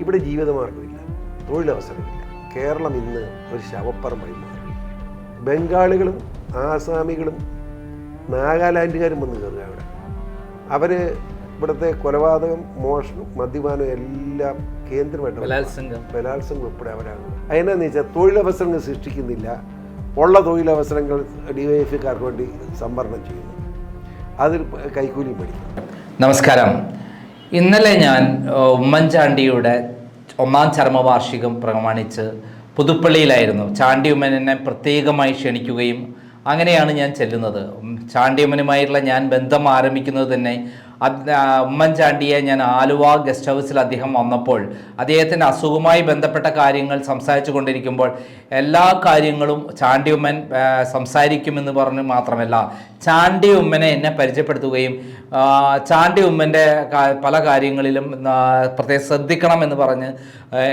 ഇവിടെ ജീവിതമാർഗമില്ല തൊഴിലവസരമില്ല. കേരളം ഇന്ന് ഒരു ശവപ്പറമ്പായി മാറി. ബംഗാളികളും ആസാമികളും നാഗാലാൻഡുകാരും വന്ന് കയറുക അവിടെ. അവർ ഇവിടുത്തെ കൊലപാതകം മോഷണം മദ്യപാനം എല്ലാം കേന്ദ്രമായിട്ട് ബലാത്സംഗം. ഉൾപ്പെടെ അവരാണ്. അതിനെന്ന് വെച്ചാൽ തൊഴിലവസരങ്ങൾ സൃഷ്ടിക്കുന്നില്ല. ഉള്ള തൊഴിലവസരങ്ങൾ ഡിവൈഎഫ്കാർക്ക് വേണ്ടി സംവരണം ചെയ്യുന്നു. അതിൽ കൈക്കൂലി പഠിക്കും നമസ്കാരം. ഇന്നലെ ഞാൻ ഉമ്മൻചാണ്ടിയുടെ ഒന്നാം ചരമവാർഷികം പ്രമാണിച്ച് പുതുപ്പള്ളിയിലായിരുന്നു. ചാണ്ടി ഉമ്മനെ പ്രത്യേകമായി ക്ഷണിക്കുകയും അങ്ങനെയാണ് ഞാൻ ചെല്ലുന്നത്. ചാണ്ടിയമ്മനുമായിട്ടുള്ള ഞാൻ ബന്ധം ആരംഭിക്കുന്നത് തന്നെ ഉമ്മൻചാണ്ടിയെ ഞാൻ ആലുവ ഗസ്റ്റ് ഹൗസിൽ അദ്ദേഹം വന്നപ്പോൾ അദ്ദേഹത്തിന്റെ അസുഖവുമായി ബന്ധപ്പെട്ട കാര്യങ്ങൾ സംസാരിച്ചു കൊണ്ടിരിക്കുമ്പോൾ എല്ലാ കാര്യങ്ങളും ചാണ്ടി ഉമ്മൻ സംസാരിക്കുമെന്ന് പറഞ്ഞ് മാത്രമല്ല ചാണ്ടി ഉമ്മനെ എന്നെ പരിചയപ്പെടുത്തുകയും ചാണ്ടി ഉമ്മന്റെ പല കാര്യങ്ങളിലും പ്രത്യേകം ശ്രദ്ധിക്കണം എന്ന് പറഞ്ഞ്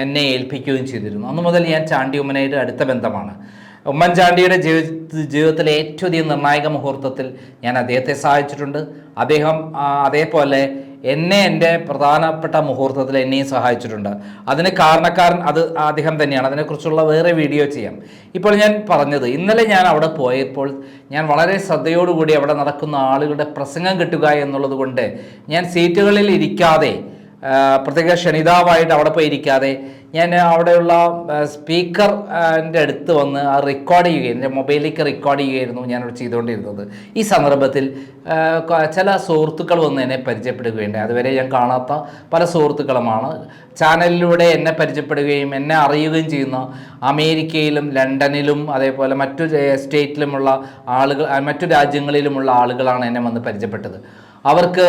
എന്നെ ഏൽപ്പിക്കുകയും ചെയ്തിരുന്നു. അന്നു മുതൽ ഞാൻ ചാണ്ടി ഉമ്മനായിട്ട് അടുത്ത ബന്ധമാണ്. ഉമ്മൻചാണ്ടിയുടെ ജീവിത ജീവിതത്തിലെ ഏറ്റവും അധികം നിർണായക മുഹൂർത്തത്തിൽ ഞാൻ അദ്ദേഹത്തെ സഹായിച്ചിട്ടുണ്ട്. അദ്ദേഹം അതേപോലെ എന്നെ എന്റെ പ്രധാനപ്പെട്ട മുഹൂർത്തത്തിൽ എന്നെയും സഹായിച്ചിട്ടുണ്ട്. അതിന് കാരണക്കാരൻ അത് അദ്ദേഹം തന്നെയാണ്. അതിനെക്കുറിച്ചുള്ള വേറെ വീഡിയോ ചെയ്യാം. ഇപ്പോൾ ഞാൻ പറഞ്ഞത് ഇന്നലെ ഞാൻ അവിടെ പോയപ്പോൾ ഞാൻ വളരെ ശ്രദ്ധയോടുകൂടി അവിടെ നടക്കുന്ന ആളുകളുടെ പ്രസംഗം കിട്ടുക എന്നുള്ളത് കൊണ്ട് ഞാൻ സീറ്റുകളിൽ ഇരിക്കാതെ പ്രത്യേക ക്ഷണിതാവായിട്ട് അവിടെ പോയി ഇരിക്കാതെ ഞാൻ അവിടെയുള്ള സ്പീക്കറിന്റെ അടുത്ത് വന്ന് ആ റെക്കോർഡ് ചെയ്യുകയായിരുന്നു എന്റെ മൊബൈലിലേക്ക് റെക്കോർഡ് ചെയ്യുകയായിരുന്നു ഞാൻ അവിടെ ചെയ്തുകൊണ്ടിരുന്നത്. ഈ സന്ദർഭത്തിൽ ചില സുഹൃത്തുക്കൾ വന്ന് എന്നെ പരിചയപ്പെടുകയുണ്ടായി. അതുവരെ ഞാൻ കാണാത്ത പല സുഹൃത്തുക്കളുമാണ്. ചാനലിലൂടെ എന്നെ പരിചയപ്പെടുകയും എന്നെ അറിയുകയും ചെയ്യുന്ന അമേരിക്കയിലും ലണ്ടനിലും അതേപോലെ മറ്റു സ്റ്റേറ്റിലുമുള്ള ആളുകൾ മറ്റു രാജ്യങ്ങളിലുമുള്ള ആളുകളാണ് എന്നെ വന്ന് പരിചയപ്പെട്ടത്. അവർക്ക്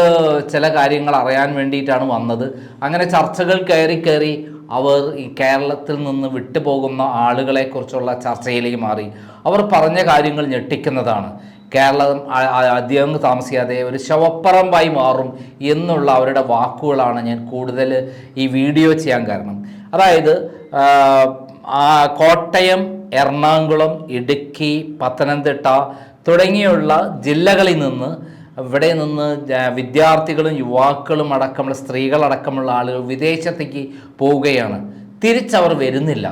ചില കാര്യങ്ങൾ അറിയാൻ വേണ്ടിയിട്ടാണ് വന്നത്. അങ്ങനെ ചർച്ചകൾ കയറി കയറി അവർ ഈ കേരളത്തിൽ നിന്ന് വിട്ടുപോകുന്ന ആളുകളെക്കുറിച്ചുള്ള ചർച്ചയിലേക്ക് മാറി. അവർ പറഞ്ഞ കാര്യങ്ങൾ ഞെട്ടിക്കുന്നതാണ്. കേരളം അധികം താമസിയാതെ ഒരു ശവപ്പറമ്പായി മാറും എന്നുള്ള അവരുടെ വാക്കുകളാണ് ഞാൻ കൂടുതൽ ഈ വീഡിയോ ചെയ്യാൻ കാരണം. അതായത് കോട്ടയം എറണാകുളം ഇടുക്കി പത്തനംതിട്ട തുടങ്ങിയുള്ള ജില്ലകളിൽ നിന്ന് ഇവിടെ നിന്ന് വിദ്യാർത്ഥികളും യുവാക്കളും അടക്കമുള്ള സ്ത്രീകളടക്കമുള്ള ആളുകൾ വിദേശത്തേക്ക് പോവുകയാണ്. തിരിച്ചവർ വരുന്നില്ല.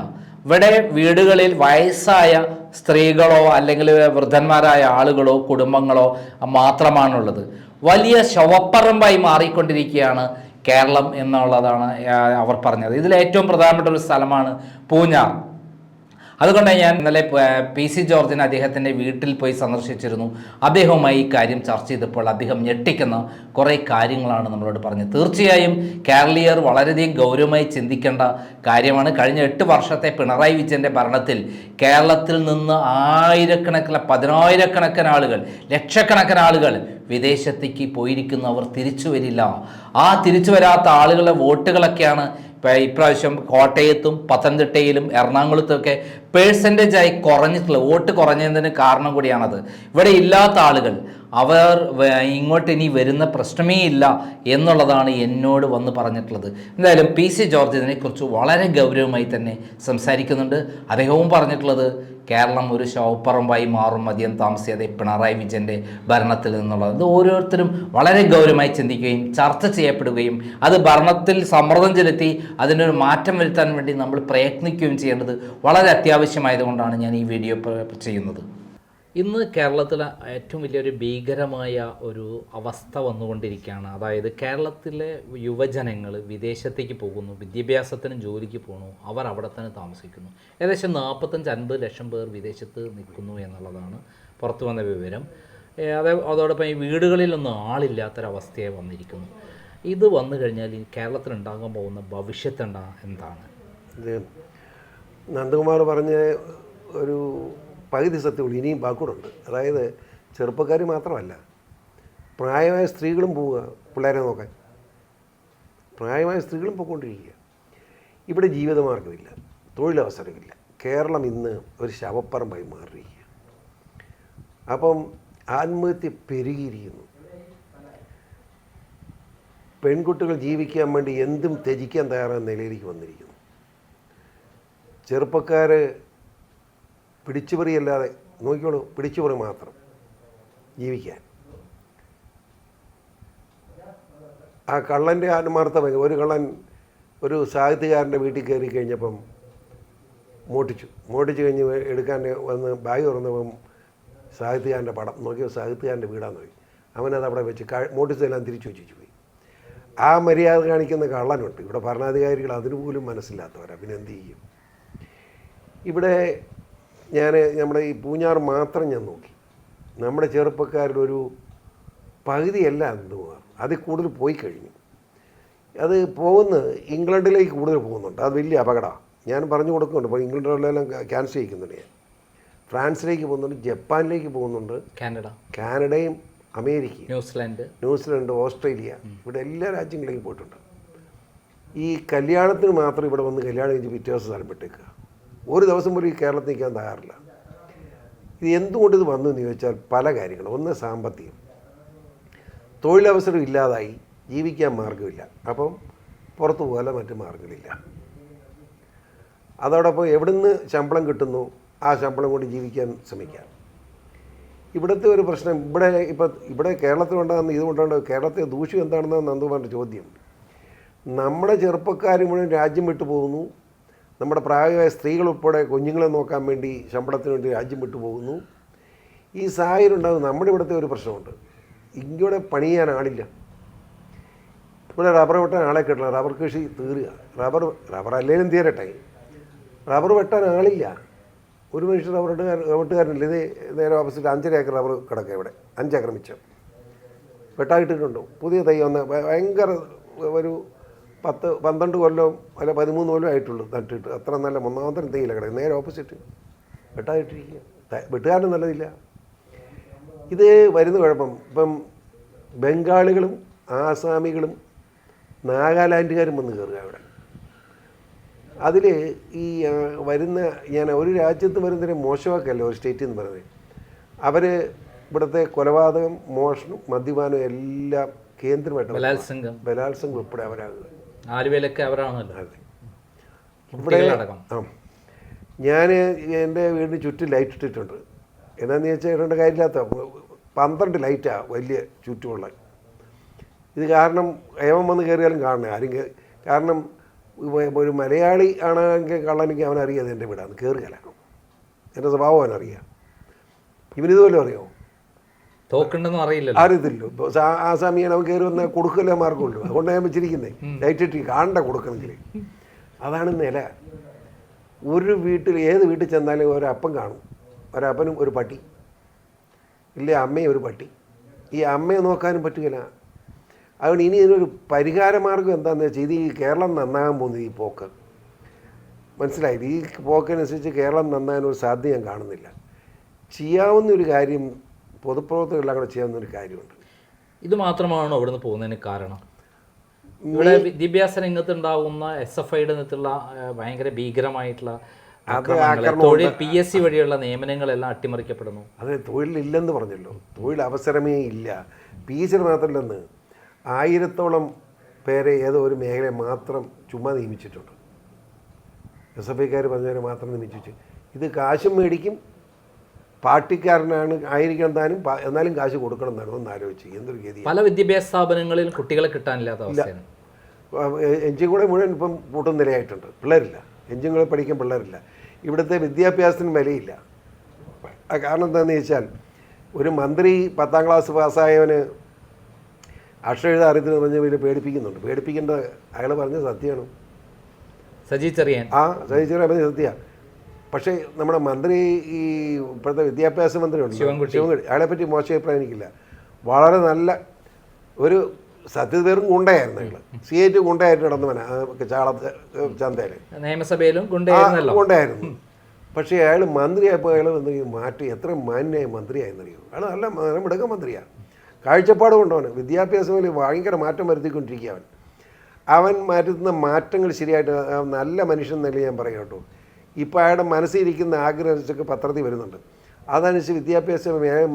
ഇവിടെ വീടുകളിൽ വയസ്സായ സ്ത്രീകളോ അല്ലെങ്കിൽ വൃദ്ധന്മാരായ ആളുകളോ കുടുംബങ്ങളോ മാത്രമാണുള്ളത്. വലിയ ശവപ്പറമ്പായി മാറിക്കൊണ്ടിരിക്കുകയാണ് കേരളം എന്നുള്ളതാണ് അവർ പറഞ്ഞത്. ഇതിൽ ഏറ്റവും പ്രധാനപ്പെട്ട ഒരു സ്ഥലമാണ് പൂഞ്ഞാർ. അതുകൊണ്ട് ഞാൻ ഇന്നലെ പ- സി ജോർജിനെ അദ്ദേഹത്തിന്റെ വീട്ടിൽ പോയി സന്ദർശിച്ചിരുന്നു. അദ്ദേഹവുമായി ഈ കാര്യം ചർച്ച ചെയ്തപ്പോൾ അദ്ദേഹം ഞെട്ടിക്കുന്ന കുറേ കാര്യങ്ങളാണ് നമ്മളോട് പറഞ്ഞത്. തീർച്ചയായും കേരളീയർ വളരെയധികം ഗൗരവമായി ചിന്തിക്കേണ്ട കാര്യമാണ്. കഴിഞ്ഞ എട്ട് വർഷത്തെ പിണറായി വിജയന്റെ ഭരണത്തിൽ കേരളത്തിൽ നിന്ന് ആയിരക്കണക്കിന് പതിനായിരക്കണക്കിന് ആളുകൾ ലക്ഷക്കണക്കിന് ആളുകൾ വിദേശത്തേക്ക് പോയിരിക്കുന്നവർ തിരിച്ചു വരില്ല. ആ തിരിച്ചു വരാത്ത ആളുകളുടെ വോട്ടുകളൊക്കെയാണ് ഇപ്രാവശ്യം കോട്ടയത്തും പത്തനംതിട്ടയിലും എറണാകുളത്തുമൊക്കെ പേഴ്സന്റേജായി കുറഞ്ഞിട്ടുള്ള വോട്ട് കുറഞ്ഞതിന് കാരണം കൂടിയാണത്. ഇവിടെ ഇല്ലാത്ത ആളുകൾ അവർ ഇങ്ങോട്ട് ഇനി വരുന്ന പ്രശ്നമേ ഇല്ല എന്നുള്ളതാണ് എന്നോട് വന്ന് പറഞ്ഞിട്ടുള്ളത്. എന്തായാലും പി സി ജോർജ് ഇതിനെക്കുറിച്ച് വളരെ ഗൗരവമായി തന്നെ സംസാരിക്കുന്നുണ്ട്. അദ്ദേഹവും പറഞ്ഞിട്ടുള്ളത് കേരളം ഒരു ശവപ്പറമ്പായി മാറും അധികം താമസിയാതെ പിണറായി വിജയന്റെ ഭരണത്തിൽ നിന്നുള്ളത് ഇത് ഓരോരുത്തരും വളരെ ഗൗരവമായി ചിന്തിക്കുകയും ചർച്ച ചെയ്യപ്പെടുകയും അത് ഭരണത്തിൽ സമ്മർദ്ദം ചെലുത്തി അതിനൊരു മാറ്റം വരുത്താൻ വേണ്ടി നമ്മൾ പ്രയത്നിക്കുകയും ചെയ്യേണ്ടത് വളരെ അത്യാവശ്യമായതുകൊണ്ടാണ് ഞാൻ ഈ വീഡിയോ ചെയ്യുന്നത്. ഇന്ന് കേരളത്തിലെ ഏറ്റവും വലിയൊരു ഭീകരമായ ഒരു അവസ്ഥ വന്നുകൊണ്ടിരിക്കുകയാണ്. അതായത് കേരളത്തിലെ യുവജനങ്ങൾ വിദേശത്തേക്ക് പോകുന്നു വിദ്യാഭ്യാസത്തിനും ജോലിക്ക് പോകുന്നു അവർ അവിടെ തന്നെ താമസിക്കുന്നു. ഏകദേശം നാൽപ്പത്തഞ്ച് അൻപത് ലക്ഷം പേർ വിദേശത്ത് നിൽക്കുന്നു എന്നുള്ളതാണ് പുറത്തു വന്ന വിവരം. അതേ അതോടൊപ്പം ഈ വീടുകളിലൊന്നും ആളില്ലാത്തൊരവസ്ഥയെ വന്നിരിക്കുന്നു. ഇത് വന്നു കഴിഞ്ഞാൽ ഈ കേരളത്തിൽ ഉണ്ടാകാൻ പോകുന്ന ഭവിഷ്യത്ത് എന്താണ്? ഇത് നന്ദകുമാർ പറഞ്ഞ ഒരു പകുതി സത്യമുള്ളൂ ഇനിയും ബാക്കൂടുണ്ട് അതായത് ചെറുപ്പക്കാർ മാത്രമല്ല പ്രായമായ സ്ത്രീകളും പോവുക പിള്ളേരെ നോക്കാൻ. പ്രായമായ സ്ത്രീകളും പോയിക്കൊണ്ടിരിക്കുക. ഇവിടെ ജീവിതമാർഗമില്ല തൊഴിലവസരമില്ല. കേരളം ഇന്ന് ഒരു ശവപ്പറമ്പായി മാറിയിരിക്കുക. അപ്പം ആത്മഹത്യ പെരുകിയിരിക്കുന്നു. പെൺകുട്ടികൾ ജീവിക്കാൻ വേണ്ടി എന്തും ത്യജിക്കാൻ തയ്യാറായ നിലയിലേക്ക് വന്നിരിക്കുന്നു. ചെറുപ്പക്കാർ പിടിച്ചുപറിയല്ലാതെ നോക്കിക്കോളൂ പിടിച്ചുപറി മാത്രം ജീവിക്കാൻ. ആ കള്ളന്റെ ആത്മാർത്ഥ ഭംഗി ഒരു കള്ളൻ ഒരു സാഹിത്യകാരന്റെ വീട്ടിൽ കയറി കഴിഞ്ഞപ്പം മോട്ടിച്ചു മോട്ടിച്ചു കഴിഞ്ഞ് എടുക്കാൻ വന്ന് ബാഗ് തുറന്നപ്പം സാഹിത്യകാരന്റെ പടം നോക്കിയപ്പോൾ സാഹിത്യകാരന്റെ വീടാന്ന് പോയി അവനത് അവിടെ വെച്ച് ക മോട്ടിച്ചെല്ലാം തിരിച്ചു വെച്ചു പോയി. ആ മര്യാദ കാണിക്കുന്ന കള്ളനുണ്ട്. ഇവിടെ ഭരണാധികാരികൾ അതിനു പോലും മനസ്സില്ലാത്തവരാ. പിന്നെ എന്ത് ചെയ്യും? ഇവിടെ ഞാൻ നമ്മുടെ ഈ പൂഞ്ഞാർ മാത്രം ഞാൻ നോക്കി. നമ്മുടെ ചെറുപ്പക്കാരുടെ ഒരു പകുതിയല്ല എന്തുമാർ അതിൽ കൂടുതൽ പോയി കഴിഞ്ഞു. അത് പോകുന്നത് ഇംഗ്ലണ്ടിലേക്ക് കൂടുതൽ പോകുന്നുണ്ട്. അത് വലിയ അപകടമാണ് ഞാൻ പറഞ്ഞു കൊടുക്കുന്നുണ്ട്. ഇപ്പോൾ ഇംഗ്ലണ്ടിലെല്ലാം ക്യാൻസൽ ചെയ്യിക്കുന്നുണ്ട് ഞാൻ. ഫ്രാൻസിലേക്ക് പോകുന്നുണ്ട് ജപ്പാനിലേക്ക് പോകുന്നുണ്ട് കാനഡ. കാനഡയും അമേരിക്കയും. ന്യൂസിലാൻഡ്. ന്യൂസിലാൻഡ് ഓസ്ട്രേലിയ ഇവിടെ എല്ലാ രാജ്യങ്ങളിലേക്കും പോയിട്ടുണ്ട്. ഈ കല്യാണത്തിന് മാത്രം ഇവിടെ വന്ന് കല്യാണം കഴിഞ്ഞ് പിറ്റേ ദിവസം സ്ഥലം വിട്ടേക്കുക ഒരു ദിവസം പോലും ഈ കേരളത്തിൽ നിൽക്കാൻ തയ്യാറില്ല. ഇത് എന്തുകൊണ്ട് ഇത് വന്നു എന്ന് ചോദിച്ചാൽ പല കാര്യങ്ങളും ഒന്ന് സാമ്പത്തികം. തൊഴിലവസരം ഇല്ലാതായി. ജീവിക്കാൻ മാർഗമില്ല അപ്പം പുറത്തു പോകാൻ മറ്റു മാർഗങ്ങളില്ല അതോടൊപ്പം എവിടുന്ന് ശമ്പളം കിട്ടുന്നു? ആ ശമ്പളം കൊണ്ട് ജീവിക്കാൻ ശ്രമിക്കാം. ഇവിടുത്തെ ഒരു പ്രശ്നം ഇവിടെ ഇപ്പം ഇവിടെ കേരളത്തിലുണ്ടാകുന്ന ഇതുകൊണ്ടാണ് കേരളത്തെ ദൂഷ്യം എന്താണെന്നാണ് നന്ദുമാരുടെ ചോദ്യം. നമ്മുടെ ചെറുപ്പക്കാർ മുഴുവൻ രാജ്യം വിട്ടു പോകുന്നു. നമ്മുടെ പ്രായമായ സ്ത്രീകൾ ഉൾപ്പെടെ കുഞ്ഞുങ്ങളെ നോക്കാൻ വേണ്ടി ശമ്പളത്തിന് വേണ്ടി രാജ്യം വിട്ടു പോകുന്നു ഈ സാഹചര്യം ഉണ്ടാകുന്ന നമ്മുടെ ഇവിടുത്തെ ഒരു പ്രശ്നമുണ്ട്. ഇന്ത്യയുടെ പണി ചെയ്യാൻ ആളില്ല. ഇവിടെ റബ്ബർ വെട്ടാൻ ആളെ കിട്ടില്ല റബ്ബർ കൃഷി തീരുക. റബ്ബർ റബ്ബർ അല്ലെങ്കിലും തീരട്ടെ. റബ്ബർ വെട്ടാൻ ആളില്ല. ഒരു മനുഷ്യർ റബ്ബർ വെട്ടുകാരനില്ല? ഇത് നേരെ ഓപ്പോസിറ്റ് അഞ്ചര ഏക്കർ റബ്ബർ കിടക്കുക ഇവിടെ. അഞ്ചേക്കർ മിച്ചം. വെട്ടായിട്ടിട്ടുണ്ട് പുതിയ തൈ വന്ന ഭയങ്കര ഒരു പത്ത് പന്ത്രണ്ട് കൊല്ലവും അല്ല പതിമൂന്ന് കൊല്ലം ആയിട്ടുള്ളൂ നട്ടിട്ട്. അത്ര നല്ല ഒന്നാമത്തെ തേയില കിടക്കുന്നത്. നേരെ ഓപ്പോസിറ്റ് വെട്ടായിട്ടിരിക്കുക. ത- വെട്ടുകാരനും നല്ലതില്ല. ഇത് വരുന്ന കുഴപ്പം. ഇപ്പം ബംഗാളികളും ആസാമികളും നാഗാലാൻഡുകാരും വന്ന് കയറുക അവിടെ. അതിൽ ഈ വരുന്ന ഞാൻ ഒരു രാജ്യത്ത് വരുന്നതിന് മോശമാക്കല്ല ഒരു സ്റ്റേറ്റിൽ നിന്ന് പറയുന്നത്. അവർ ഇവിടുത്തെ കൊലപാതകം മോഷണം മദ്യപാനം എല്ലാം കേന്ദ്രമായിട്ട് ബലാത്സംഗം. ബലാത്സംഗം ഉൾപ്പെടെ അവരാകുക ആലുവയിലൊക്കെ അവരാണല്ലോ. ഇവിടെ ഞാൻ എന്റെ വീടിന് ചുറ്റും ലൈറ്റ് ഇട്ടിട്ടുണ്ട്. എന്നാന്ന് ചോദിച്ചാൽ രണ്ട് കാര്യമില്ലാത്ത പന്ത്രണ്ട് ലൈറ്റാണ് വലിയ ചുറ്റുമുള്ള. ഇത് കാരണം ഏവം വന്ന് കയറിയാലും കാണണേ ആരും കാരണം ഒരു മലയാളി ആണെങ്കിൽ കള്ളനെങ്കിൽ അവനറിയാതെ എന്റെ വീടാണ് കയറുകയല്ല എന്റെ സ്വഭാവം അവനറിയാം. ഇവനിതുപോലെ അറിയാമോ തോക്കുണ്ടെന്നും അറിയില്ലല്ലോ. ആ ഇപ്പോൾ സാ- ആസാമിയാണ് അവൻ കയറി വന്നാൽ കൊടുക്കല്ലേ മാർഗമുള്ളൂ അതുകൊണ്ട് ഞാൻ വെച്ചിരിക്കുന്നത് ലൈറ്റ് ഇട്ടി കാണണ്ട കൊടുക്കണമെങ്കിൽ അതാണ് നില. ഒരു വീട്ടിൽ ഏത് വീട്ടിൽ ചെന്നാലും ഒരപ്പം കാണും. ഒരപ്പനും ഒരു പട്ടി. ഇല്ലേ അമ്മയും ഒരു പട്ടി. ഈ അമ്മയെ നോക്കാനും പറ്റുകയില്ല. അതുകൊണ്ട് ഇനി ഇതിനൊരു പരിഹാര മാർഗം എന്താണെന്ന് വെച്ചാൽ ഇത് ഈ കേരളം നന്നാകാൻ പോകുന്നത് ഈ പോക്ക്. മനസ്സിലായില്ല? ഈ പോക്കനുസരിച്ച് കേരളം നന്നാകാൻ ഒരു സാധ്യത ഞാൻ കാണുന്നില്ല. ചെയ്യാവുന്ന ഒരു കാര്യം പൊതുപ്രവർത്തകരെല്ലാം കൂടെ ചെയ്യാവുന്ന ഒരു കാര്യമുണ്ട്. ഇത് മാത്രമാണോ ഇവിടുന്ന് പോകുന്നതിന് കാരണം? ഇവിടെ വിദ്യാഭ്യാസ രംഗത്ത് ഉണ്ടാകുന്ന എസ് എഫ് ഐയുടെ നിന്നുള്ള ഭയങ്കര ഭീകരമായിട്ടുള്ള തൊഴിൽ പി എസ് സി വഴിയുള്ള നിയമനങ്ങളെല്ലാം അട്ടിമറിക്കപ്പെടുന്നു. അതെ തൊഴിലില്ലെന്ന് പറഞ്ഞല്ലോ. തൊഴിൽ അവസരമേ ഇല്ല. പി എസ് സി മാത്രമല്ലെന്ന് ആയിരത്തോളം പേരെ ഏതോ ഒരു മേഖലയെ മാത്രം ചുമ്മാ നിയമിച്ചിട്ടുണ്ട്. എസ് എഫ് ഐക്കാർ പറഞ്ഞവരെ മാത്രം നിയമിച്ചു ഇത് കാശും മേടിക്കും പാർട്ടിക്കാരനാണ് ആയിരിക്കണം താനും എന്നാലും കാശ് കൊടുക്കണം എന്നാണ് ഒന്ന് ആലോചിച്ച്. എന്തൊരു ഗതി പല വിദ്യാഭ്യാസ സ്ഥാപനങ്ങളിൽ കുട്ടികളെ കിട്ടാനില്ലാത്ത അവസ്ഥയാണ്. എഞ്ചിൻ കൂടെ മുഴുവൻ ഇപ്പം കൂട്ടും നിലയായിട്ടുണ്ട്. പിള്ളേരില്ല. എഞ്ചിൻ കൂടെ പഠിക്കാൻ പിള്ളേരില്ല. ഇവിടുത്തെ വിദ്യാഭ്യാസത്തിന് വിലയില്ല. ആ കാരണം എന്താണെന്ന് ചോദിച്ചാൽ ഒരു മന്ത്രി പത്താം ക്ലാസ് പാസ്സായവന് അക്ഷരത അറിയത്തിന് പറഞ്ഞ വലിയ പേടിപ്പിക്കുന്നുണ്ട്. പേടിപ്പിക്കേണ്ട അയാൾ പറഞ്ഞ സത്യമാണ്. സജി ചെറിയാൻ. ആ സജി ചെറിയ പറഞ്ഞ സത്യ പക്ഷേ നമ്മുടെ മന്ത്രി ഈ ഇപ്പോഴത്തെ വിദ്യാഭ്യാസ മന്ത്രി ഉണ്ട് ശിവൻകുട്ടി. അയാളെപ്പറ്റി അയാളെ പറ്റി മോശം അഭിപ്രായം എനിക്കില്ല വളരെ നല്ല ഒരു സത്യത്തിൽ വെറും ഗുണ്ടയായിരുന്നു അയാൾ സി ഐ ടി ഗുണ്ടയായിട്ട് നടന്നവനാ ചാള ചന്തയിൽ നിയമസഭയിലും ഗുണ്ടയായിരുന്നു. പക്ഷേ അയാൾ മന്ത്രിയായപ്പോൾ അയാൾ വന്ന് മാറ്റി എത്ര മാന്യമായ മന്ത്രിയായെന്നറിയോ? അയാൾ നല്ല നല്ല മിടുക്ക മന്ത്രിയാണ് കാഴ്ചപ്പാട് കൊണ്ടവന്. വിദ്യാഭ്യാസത്തിൽ ഭയങ്കര മാറ്റം വരുത്തിക്കൊണ്ടിരിക്കുക അവൻ. അവൻ മാറ്റുന്ന മാറ്റങ്ങൾ ശരിയായിട്ട് നല്ല മനുഷ്യൻ എന്നല്ലേ ഞാൻ പറയാം കേട്ടോ. ഇപ്പോൾ അയാളുടെ മനസ്സിലിരിക്കുന്ന അനുസരിച്ചൊക്കെ പത്രത്തിൽ വരുന്നുണ്ട്. അതനുസരിച്ച് വിദ്യാഭ്യാസ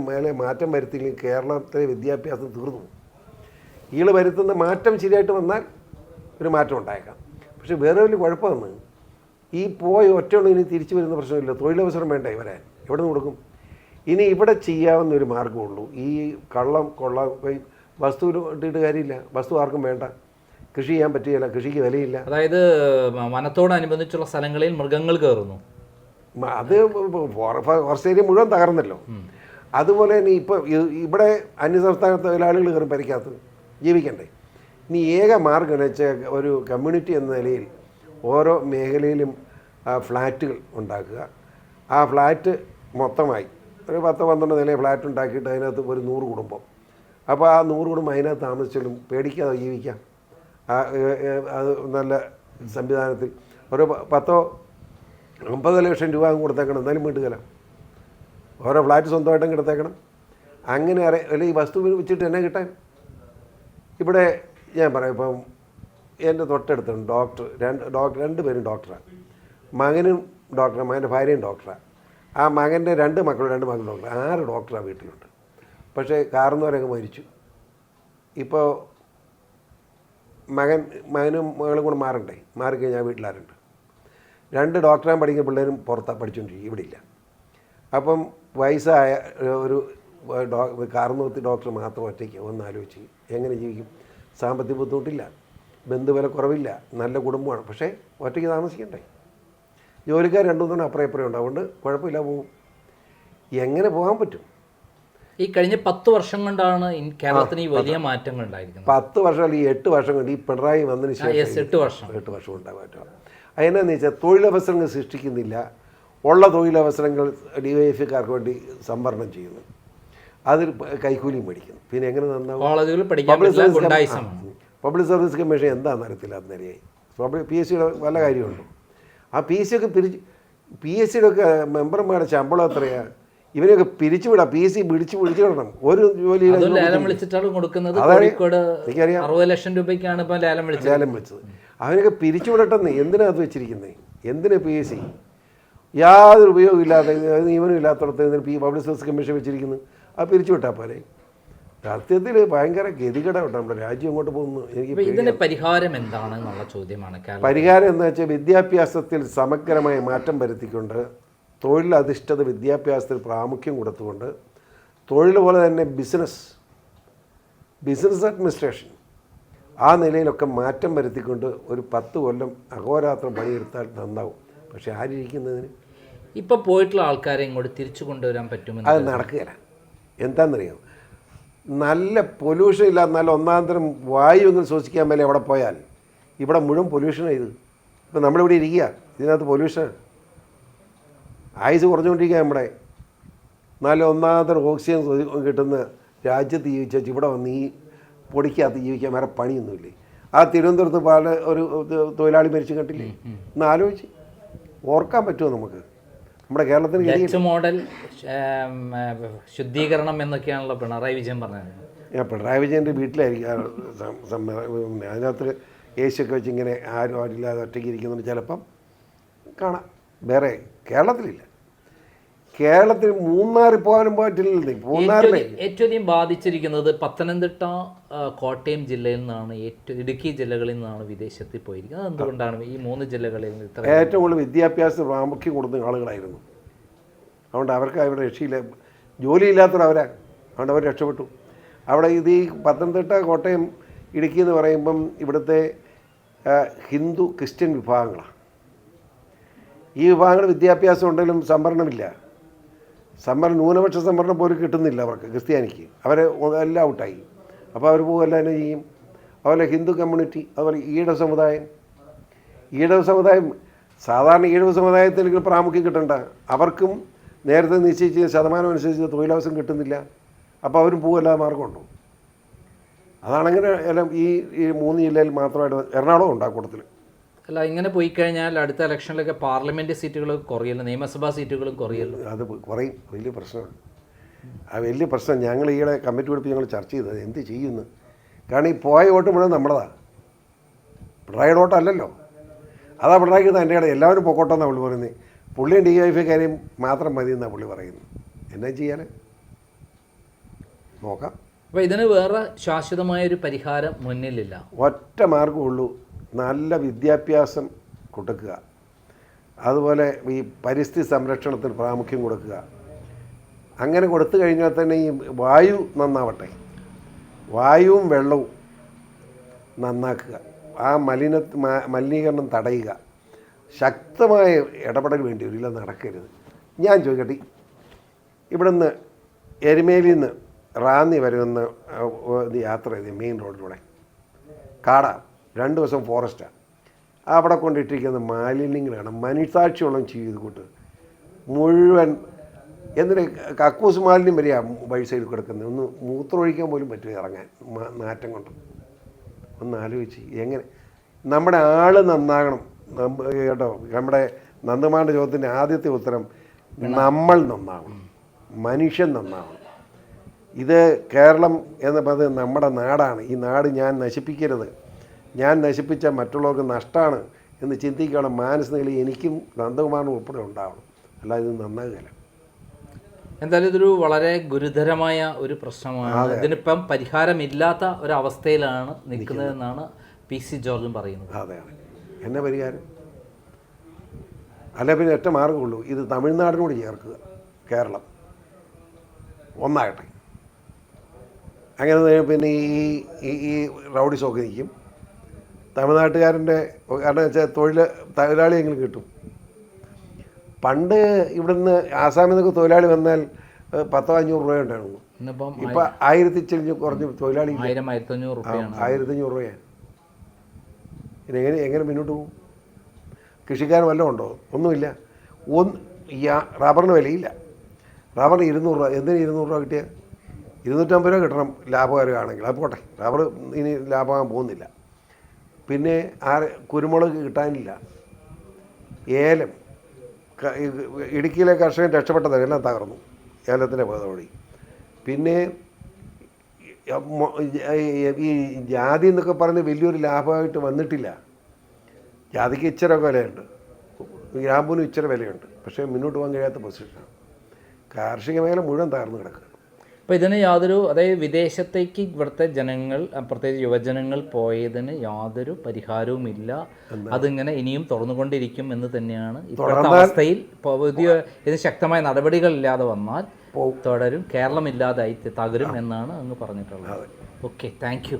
മേലെ മാറ്റം വരുത്തിയില്ലെങ്കിൽ കേരളത്തിലെ വിദ്യാഭ്യാസം തീർന്നു ഈൾ വരുത്തുന്ന മാറ്റം ശരിയായിട്ട് വന്നാൽ ഒരു മാറ്റം ഉണ്ടായേക്കാം. പക്ഷേ വേറെ വലിയ കുഴപ്പമാണ് ഈ പോയ ഒറ്റയുള്ള ഇനി തിരിച്ചു വരുന്ന പ്രശ്നമില്ല. തൊഴിലവസരം വേണ്ട വരാൻ എവിടെ നിന്ന് കൊടുക്കും? ഇനി ഇവിടെ ചെയ്യാവുന്ന ഒരു മാർഗമുള്ളൂ. ഈ കള്ളം കൊള്ളം വസ്തു ഇട്ടിട്ട് കാര്യമില്ല. വസ്തു ആർക്കും വേണ്ട. കൃഷി ചെയ്യാൻ പറ്റുകയില്ല കൃഷിക്ക് വിലയില്ല. അതായത് വനത്തോടനുബന്ധിച്ചുള്ള സ്ഥലങ്ങളിൽ മൃഗങ്ങൾ കയറുന്നു. അത് ഫോറസ്റ്റ് ഏരിയ മുഴുവൻ തകർന്നല്ലോ. അതുപോലെ തന്നെ ഇപ്പം ഇവിടെ അന്യസംസ്ഥാന തൊഴിലാളികൾ കയറി പരിക്കാത്തത് ജീവിക്കണ്ടേ. ഇനി ഏക മാർഗം എന്ന് വെച്ചാൽ ഒരു കമ്മ്യൂണിറ്റി എന്ന നിലയിൽ ഓരോ മേഖലയിലും ഫ്ലാറ്റുകൾ ഉണ്ടാക്കുക. ആ ഫ്ലാറ്റ് മൊത്തമായി ഒരു പത്ത് പന്ത്രണ്ട് നില ഫ്ലാറ്റ് ഉണ്ടാക്കിയിട്ട് അതിനകത്ത് ഒരു നൂറ് കുടുംബം. അപ്പോൾ ആ നൂറ് കുടുംബം അതിനകത്ത് താമസിച്ചാലും പേടിക്കാതെ ജീവിക്കാം. അത് നല്ല സംവിധാനത്തിൽ. ഒരു പത്തോ അമ്പത് ലക്ഷം രൂപ കൊടുത്തേക്കണം എന്നാലും വീട്ടുകല ഓരോ ഫ്ലാറ്റ് സ്വന്തമായിട്ടും കിടത്തേക്കണം. അങ്ങനെ അറി അല്ലെ ഈ വസ്തു വെച്ചിട്ട് എന്നെ കിട്ടാൻ? ഇവിടെ ഞാൻ പറയാം ഇപ്പം എന്റെ തൊട്ടടുത്തുണ്ട് ഡോക്ടർ രണ്ട് ഡോക്ടർ രണ്ട് പേരും ഡോക്ടറാണ് മകനും ഡോക്ടറാണ് മകന്റെ ഭാര്യയും ഡോക്ടറാണ് ആ മകന്റെ രണ്ട് മക്കളും രണ്ട് മക്കളും ഡോക്ടർ ആറ് ഡോക്ടറാണ് വീട്ടിലുണ്ട്. പക്ഷേ കാർന്നവരൊക്കെ മരിച്ചു. ഇപ്പോൾ മകൻ മകനും മകളും കൂടെ മാറണ്ടേ? മാറിക്കഴിഞ്ഞാൽ വീട്ടിലാരുണ്ട്. രണ്ട് ഡോക്ടറാൻ പഠിക്കുന്ന പിള്ളേരും പുറത്താണ് പഠിച്ചുകൊണ്ടിരിക്കും ഇവിടെ ഇല്ല അപ്പം വയസ്സായ ഒരു കാർന്നൂത്തി ഡോക്ടർ മാത്രം ഒറ്റയ്ക്ക് ഒന്ന് ആലോചിച്ച് എങ്ങനെ ജീവിക്കും? സാമ്പത്തിക ബുദ്ധിമുട്ടില്ല ബന്ധുവില കുറവില്ല നല്ല കുടുംബമാണ്. പക്ഷേ ഒറ്റയ്ക്ക് താമസിക്കണ്ടേ? ജോലിക്കാർ രണ്ടു മൂന്നെണ്ണം അപ്പുറം ഇപ്പുറം ഉണ്ട്. അതുകൊണ്ട് കുഴപ്പമില്ല പോവും. എങ്ങനെ പോകാൻ പറ്റും? ഈ കഴിഞ്ഞ പത്ത് വർഷം കൊണ്ടാണ് കേരളത്തിന് ഈ വലിയ മാറ്റങ്ങൾ ഉണ്ടായിരിക്കുന്നത്. പത്ത് വർഷം അല്ലെങ്കിൽ എട്ട് വർഷം കൊണ്ട് ഈ പിണറായി വന്നതിന് ശേഷം എട്ട് വർഷം. എട്ട് വർഷം ഉണ്ടായ മാറ്റം. അതിനെന്ന് വെച്ചാൽ തൊഴിലവസരങ്ങൾ സൃഷ്ടിക്കുന്നില്ല. ഉള്ള തൊഴിലവസരങ്ങൾ ഡി വൈ എഫ് കാർക്ക് വേണ്ടി സംവരണം ചെയ്യുന്നു. അതിൽ കൈക്കൂലിയും മേടിക്കുന്നു. പിന്നെ എങ്ങനെ നന്നാവും? Public service public service commission എന്താണെന്ന് അറിയത്തില്ല അത് നിരയായി പി എസ് സിയുടെ വല്ല കാര്യമുണ്ടോ? ആ പി എസ് സി ഒക്കെ പിരിച്ച് പി എസ് സിയുടെ ഒക്കെ മെമ്പർമാരുടെ ശമ്പളം എത്രയാണ് ഇവരെയൊക്കെ പിരിച്ചുവിടാം പി സി പിടിച്ച് പിടിച്ചു വിടണം ഒരു ജോലി ലേലം വിളിച്ചിട്ടാണ് കൊടുക്കുന്നത്. കോഴിക്കോട്. അറുപത് ലക്ഷം രൂപയ്ക്കാണ് ഇപ്പൊ ലേലം വിളിച്ചത്. ലേലം വിളിച്ചത്. അവനൊക്കെ പിരിച്ചുവിടട്ടെന്ന് എന്തിനാ അത് വെച്ചിരിക്കുന്നത് എന്തിനാ പി എസ് സി? യാതൊരു ഉപയോഗം ഇല്ലാത്ത നിയമനം ഇല്ലാത്തടത്ത് എന്തിന് പി പബ്ലിക് സർവീസ് കമ്മീഷൻ വെച്ചിരിക്കുന്നു അത് പിരിച്ചുവിട്ടാൽ പോരെ. സത്യത്തിൽ ഭയങ്കര ഉണ്ട് നമ്മുടെ രാജ്യം അങ്ങോട്ട് പോകുന്നു എനിക്ക് ഇതിന്റെ പരിഹാരം എന്താണെന്നുള്ള ചോദ്യമാണ് പരിഹാരം എന്ന് വെച്ചാൽ വിദ്യാഭ്യാസത്തിൽ സമഗ്രമായ മാറ്റം വരുത്തിക്കൊണ്ട് തൊഴിലധിഷ്ഠിത വിദ്യാഭ്യാസത്തിൽ പ്രാമുഖ്യം കൊടുത്തുകൊണ്ട് തൊഴിൽ പോലെ തന്നെ ബിസിനസ് ബിസിനസ് അഡ്മിനിസ്ട്രേഷൻ ആ നിലയിലൊക്കെ മാറ്റം വരുത്തിക്കൊണ്ട് ഒരു പത്ത് കൊല്ലം അഹോരാത്രം പണിയെടുത്താൽ നന്നാവും. പക്ഷെ ആരിയ്ക്കുന്നതിന് ഇപ്പൊ പോയിട്ടുള്ള ആൾക്കാരെ ഇങ്ങോട്ട് തിരിച്ചു കൊണ്ടുവരാൻ പറ്റുമെന്ന് അത് നടക്കുകയില്ല. എന്താണെന്നറിയാം നല്ല പൊല്യൂഷൻ ഇല്ല നല്ല ഒന്നാന്തരം വായു എങ്കിലും ശ്വസിക്കാൻ മേലെ എവിടെ പോയാൽ ഇവിടെ മുഴുവൻ പൊല്യൂഷനാണ് ഇത്. ഇപ്പം നമ്മളിവിടെ ഇരിക്കുക. ഇതിനകത്ത് പൊല്യൂഷൻ ആയുസ് കുറഞ്ഞുകൊണ്ടിരിക്കുക നമ്മുടെ. എന്നാലും ഒന്നാമത്തെ ഓക്സിജൻ കിട്ടുന്ന രാജ്യത്ത് ജീവിച്ചാൽ ഇവിടെ വന്ന് ഈ പൊടിക്കകത്ത് ജീവിക്കാൻ വേറെ പണിയൊന്നുമില്ലേ? ആ തിരുവനന്തപുരത്ത് പാല ഒരു തൊഴിലാളി മരിച്ചു കണ്ടില്ലേ? ഒന്ന് ആലോചിച്ച്. ഓർക്കാൻ പറ്റുമോ നമുക്ക്? നമ്മുടെ കേരളത്തിന്. മോഡൽ ശുദ്ധീകരണം എന്നൊക്കെയാണല്ലോ പിണറായി വിജയൻ പറഞ്ഞത്. പിണറായി വിജയന്റെ വീട്ടിലായിരിക്കും അതിനകത്ത് ഏശിയൊക്കെ വെച്ച് ഇങ്ങനെ ആരും ആരില്ലാതെ ഒറ്റയ്ക്ക് ഇരിക്കുന്നുണ്ട്. ചിലപ്പം കാണാം. വേറെ കേരളത്തിലില്ല. കേരളത്തിൽ മൂന്നാറിൽ പോകാനും പറ്റില്ലേ മൂന്നാറിലെ ഏറ്റവും അധികം ബാധിച്ചിരിക്കുന്നത് പത്തനംതിട്ട കോട്ടയം ജില്ലയിൽ നിന്നാണ് ഏറ്റവും ഇടുക്കി ജില്ലകളിൽ നിന്നാണ് വിദേശത്തിൽ പോയിരിക്കുന്നത്. എന്തുകൊണ്ടാണ് ഈ മൂന്ന് ജില്ലകളിൽ നിന്ന് ഏറ്റവും കൂടുതൽ വിദ്യാഭ്യാസം പ്രാമുഖ്യം കൊടുക്കുന്ന ആളുകളായിരുന്നു. അതുകൊണ്ട് അവർക്ക് അവരുടെ രക്ഷയില്ല. ജോലിയില്ലാത്തവർ അവരാ. അതുകൊണ്ട് അവർ രക്ഷപ്പെട്ടു. അവിടെ ഇത് ഈ പത്തനംതിട്ട കോട്ടയം ഇടുക്കി എന്ന് പറയുമ്പം ഇവിടുത്തെ ഹിന്ദു ക്രിസ്ത്യൻ വിഭാഗങ്ങളാണ് ഈ വിഭാഗങ്ങൾ വിദ്യാഭ്യാസം ഉണ്ടെങ്കിലും സംവരണമില്ല. സംവരണം ന്യൂനപക്ഷ സംവരണം പോലും കിട്ടുന്നില്ല അവർക്ക് ക്രിസ്ത്യാനിക്ക്. അവരെ എല്ലാം ഔട്ടായി. അപ്പോൾ അവർ പോകും എല്ലാം ചെയ്യും. അതുപോലെ ഹിന്ദു കമ്മ്യൂണിറ്റി അതുപോലെ ഈഴവ സമുദായം. ഈഴവ സമുദായം സാധാരണ ഈഴവ സമുദായത്തിന് പ്രാമുഖ്യം കിട്ടണ്ട. അവർക്കും നേരത്തെ നിശ്ചയിച്ച ശതമാനം അനുസരിച്ച് തൊഴിലവസരം കിട്ടുന്നില്ല. അപ്പോൾ അവരും പോകുമല്ലാതെ മാർഗമുണ്ടോ അതാണങ്ങനെ എല്ലാം ഈ ഈ മൂന്ന് ജില്ലയിൽ മാത്രമായിട്ട് എറണാകുളം ഉണ്ട് അല്ല ഇങ്ങനെ പോയി കഴിഞ്ഞാൽ അടുത്ത ഇലക്ഷനിലൊക്കെ പാർലമെന്റ് സീറ്റുകൾ കുറയല്ലോ നിയമസഭാ സീറ്റുകളും കുറയല്ലോ. അത് കുറയും. വലിയ പ്രശ്നമാണ്. ആ വലിയ പ്രശ്നം ഞങ്ങൾ ഈയിടെ കമ്മിറ്റി കൊടുത്ത് ഞങ്ങൾ ചർച്ച ചെയ്തത് എന്ത് ചെയ്യുന്നു? കാരണം ഈ പോയ വോട്ട് മുഴുവൻ നമ്മുടേതാണ് പിണറായിയുടെ വോട്ടല്ലല്ലോ അതാ പിണറായിക്ക് തന്നെ ഇടയിൽ എല്ലാവരും പൊക്കോട്ടെന്നാണ് പുള്ളി പറയുന്നത്. പുള്ളിയും ഡി വൈഫ് കാര്യം മാത്രം മതി എന്നാണ് പുള്ളി പറയുന്നത്. എന്നാ ചെയ്യാൻ? നോക്കാം. അപ്പോൾ ഇതിന് വേറെ ശാശ്വതമായ ഒരു പരിഹാരം മുന്നിലില്ല. ഒറ്റ മാർഗമുള്ളൂ നല്ല വിദ്യാഭ്യാസം കൊടുക്കുക. അതുപോലെ ഈ പരിസ്ഥിതി സംരക്ഷണത്തിന് പ്രാമുഖ്യം കൊടുക്കുക. അങ്ങനെ കൊടുത്തു കഴിഞ്ഞാൽ തന്നെ ഈ വായു നന്നാവട്ടെ. വായുവും വെള്ളവും നന്നാക്കുക. ആ മലിന മലിനീകരണം തടയുക. ശക്തമായ ഇടപെടൽ വേണ്ടി വരില്ല നടക്കരുത്. ഞാൻ ചോദിക്കട്ടെ ഇവിടുന്ന് എരുമേലിയിൽ നിന്ന് റാന്നി വരെ ഒന്ന് യാത്ര ചെയ്ത് മെയിൻ റോഡിലൂടെ. കാട. രണ്ട് ദിവസം ഫോറസ്റ്റാണ് അവിടെ കൊണ്ടിട്ടിരിക്കുന്ന മാലിന്യങ്ങളാണ് മനസാക്ഷിയോളം ചെയ്ത് കൂട്ട്. മുഴുവൻ എന്തിന് കക്കൂസ് മാലിന്യം വരെയാണ് വഴി സൈഡിൽ കിടക്കുന്നത് ഒന്ന് മൂത്രമൊഴിക്കാൻ പോലും പറ്റും ഇറങ്ങാൻ നാറ്റം കൊണ്ട്. ഒന്ന് ആലോചിച്ച് എങ്ങനെ? നമ്മുടെ ആൾ നന്നാകണം. കേട്ടോ നമ്മുടെ നന്ദമാരുടെ ചോദ്യത്തിന്റെ ആദ്യത്തെ ഉത്തരം നമ്മൾ നന്നാവണം. മനുഷ്യൻ നന്നാവണം. ഇത് കേരളം എന്ന് പറയുന്നത് നമ്മുടെ നാടാണ്. ഈ നാട് ഞാൻ നശിപ്പിക്കരുത്. ഞാൻ നശിപ്പിച്ച മറ്റുള്ളവർക്ക് നഷ്ടമാണ് എന്ന് ചിന്തിക്കുകയാണ് മാനസികയിൽ എനിക്കും നന്ദകുമാറിനും ഉൾപ്പെടെ ഉണ്ടാവണം. അല്ലാതെ ഇത് നന്നാകുകയില്ല എന്തായാലും ഇതൊരു വളരെ ഗുരുതരമായ ഒരു പ്രശ്നമാണ്. ഇതിനിപ്പം പരിഹാരമില്ലാത്ത ഒരവസ്ഥയിലാണ് നിൽക്കുന്നതെന്നാണ് പി സി ജോർജും പറയുന്നത്. അതെ അതെ. എന്നെ പരിഹാരം? അല്ല പിന്നെ ഒറ്റ മാർഗമുള്ളൂ ഇത് തമിഴ്നാടിനോട് ചേർക്കുക. കേരളം. ഒന്നാകട്ടെ. അങ്ങനെ പിന്നെ ഈ ഈ റൗഡി സൗകര്യം നിൽക്കും. തമിഴ്നാട്ടുകാരന്റെ കാരണം വെച്ചാൽ തൊഴിൽ തൊഴിലാളിയെങ്കിലും കിട്ടും. പണ്ട് ഇവിടുന്ന് ആസാമിൽ നിന്നൊക്കെ തൊഴിലാളി വന്നാൽ പത്തോ അഞ്ഞൂറ് രൂപ ഉണ്ടായിരുന്നു ഇപ്പം ആയിരത്തി ചെറിഞ്ഞ് കുറഞ്ഞ് തൊഴിലാളി ആയിരം ആയിരത്തി അഞ്ഞൂറ് ആയിരത്തി അഞ്ഞൂറ് രൂപയാണ് പിന്നെ എങ്ങനെ എങ്ങനെ മുന്നോട്ട് പോകും? കൃഷിക്കാരൻ വല്ലതും ഉണ്ടോ? ഒന്നുമില്ല. ഒന്ന് ഈ റബ്ബറിന് വിലയില്ല. റബ്ബറിന് ഇരുന്നൂറ് രൂപ എന്തിന് ഇരുന്നൂറ് രൂപ കിട്ടിയ ഇരുന്നൂറ്റമ്പത് രൂപ കിട്ടണം ലാഭകരമാണെങ്കിൽ അത് പോട്ടെ. റബ്ബർ ഇനി ലാഭമാകാൻ പോകുന്നില്ല. പിന്നെ ആ കുരുമുളക് കിട്ടാനില്ല. ഏലം ഇടുക്കിയിലെ കർഷകൻ രക്ഷപ്പെട്ടതാണ് എല്ലാം തകർന്നു. ഏലത്തിന്റെ പദവടി പിന്നെ ഈ ജാതി എന്നൊക്കെ പറഞ്ഞ് വലിയൊരു ലാഭമായിട്ട് വന്നിട്ടില്ല. ജാതിക്ക് ഇച്ചിരി വിലയുണ്ട്. ഗ്രാമ്പൂനും ഇച്ചിരി വിലയുണ്ട്. പക്ഷേ മുന്നോട്ട് പോകാൻ കഴിയാത്ത പൊസിഷനാണ് കാർഷിക മേഖല മുഴുവൻ തകർന്നു കിടക്കുക അപ്പോൾ ഇതിന് യാതൊരു അതായത് വിദേശത്തേക്ക് ഇവിടുത്തെ ജനങ്ങൾ പ്രത്യേകിച്ച് യുവജനങ്ങൾ പോയതിന് യാതൊരു പരിഹാരവുമില്ല. അതിങ്ങനെ ഇനിയും തുറന്നുകൊണ്ടിരിക്കും എന്ന് തന്നെയാണ് ഇപ്പോഴത്തെ അവസ്ഥയിൽ. പുതിയ ഇത് ശക്തമായ നടപടികളില്ലാതെ വന്നാൽ തുടരും. കേരളം ഇല്ലാതായി തകരും എന്നാണ് അങ്ങ് പറഞ്ഞിട്ടുള്ളത്. Okay thank you.